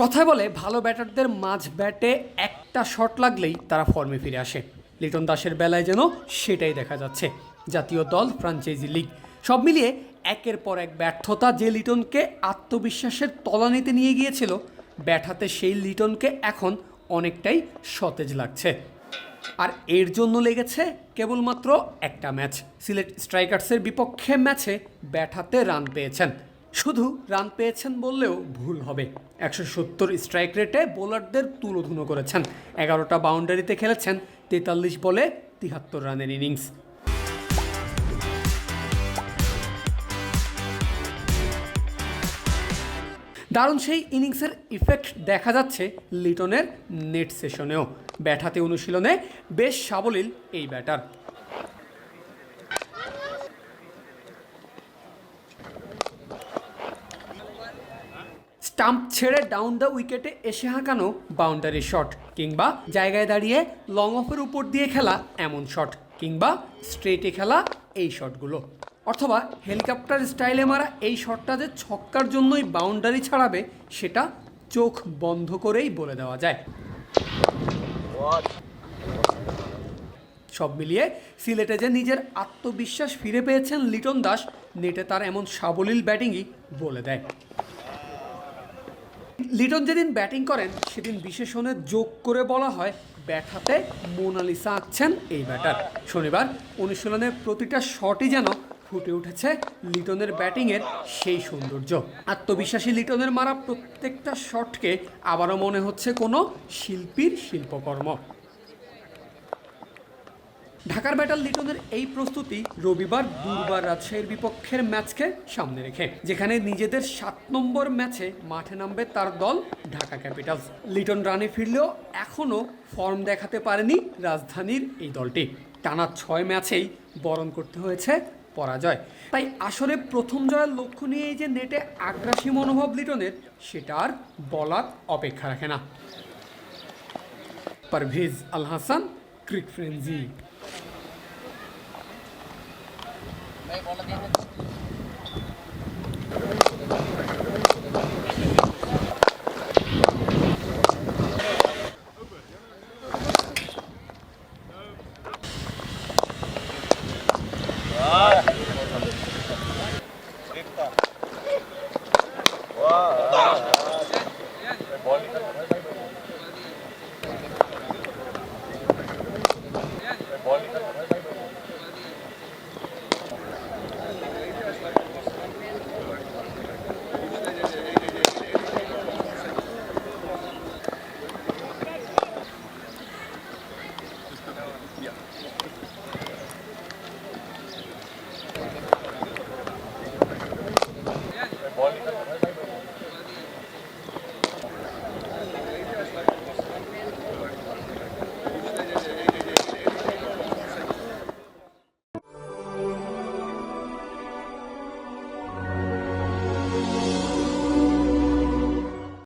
কথায় বলে, ভালো ব্যাটারদের মাঝ ব্যাটে একটা শট লাগলেই তারা ফর্মে ফিরে আসে। লিটন দাসের বেলায় যেন সেটাই দেখা যাচ্ছে, জাতীয় দল ফ্রাঞ্চাইজি লিগ। সব মিলিয়ে একের পর এক ব্যর্থতা যে লিটনকে আত্মবিশ্বাসের তলানিতে নিয়ে গিয়েছিল, ব্যাট হাতে সেই লিটনকে এখন অনেকটাই সতেজ লাগছে। আর এর জন্য লেগেছে কেবলমাত্র একটা ম্যাচ। সিলেট স্ট্রাইকার্সের বিপক্ষে ম্যাচে ব্যাট হাতে রান পেয়েছেন। শুধু রান পেয়েছেন বললেও ভুল হবে। একশো সত্তর স্ট্রাইক রেটে বোলারদের তুলোধুনো করেছেন। এগারোটা বাউন্ডারিতে খেলেছেন তেতাল্লিশ বলে তিহাত্তর রানের ইনিংস দারুণ সেই ইনিংসের ইফেক্ট দেখা যাচ্ছে লিটনের নেট সেশনেও ব্যাট হাতে অনুশীলনে বেশ সাবলীল এই ব্যাটার। স্টাম্প ছেড়ে ডাউন দ্য উইকেটে এসে হাঁকানো বাউন্ডারি শট কিংবা জায়গায় দাঁড়িয়ে লং অফের উপর দিয়ে খেলা এমন শট কিংবা স্ট্রেটে খেলা এই শটগুলো অথবা হেলিকপ্টার স্টাইলে মারা এই শটটা যে ছক্কার জন্যই বাউন্ডারি ছাড়াবে সেটা চোখ বন্ধ করেই বলে দেওয়া যায়। সব মিলিয়ে সিলেটে যে নিজের আত্মবিশ্বাস ফিরে পেয়েছেন লিটন দাস, নেটে তার এমন সাবলীল ব্যাটিংই বলে দেয়। লিটন যেদিন ব্যাটিং করেন, সেদিন বিশেষণে যোগ করে বলা হয়, ব্যাট হাতে মোনালিসা আঁকছেন এই ব্যাটার। শনিবার অনুশীলনে প্রতিটা শটই যেন ফুটে উঠেছে লিটনের ব্যাটিংয়ের সেই সৌন্দর্য। আত্মবিশ্বাসী লিটনের মারা প্রত্যেকটা শটকে আবারও মনে হচ্ছে কোনো শিল্পীর শিল্পকর্ম। ঢাকার ব্যাটাল লিটনের এই প্রস্তুতি রবিবার দুর্বার রাজশাহীর বিপক্ষের ম্যাচকে সামনে রেখে, যেখানে নিজেদের সাত নম্বর ম্যাচে মাঠে নামবে তার দল ঢাকা ক্যাপিটালস। লিটন রানে ফিরলেও এখনও ফর্ম দেখাতে পারেনি রাজধানীর এই দলটি। টানা ছয় ম্যাচেই বরণ করতে হয়েছে পরাজয়। তাই আসলে প্রথম জয়ের লক্ষ্য নিয়েই যে নেটে আগ্রাসী মনোভাব লিটনের, সেটা আর বলার অপেক্ষা রাখে না। পারভেজ আল হাসান, ক্রিক 멀리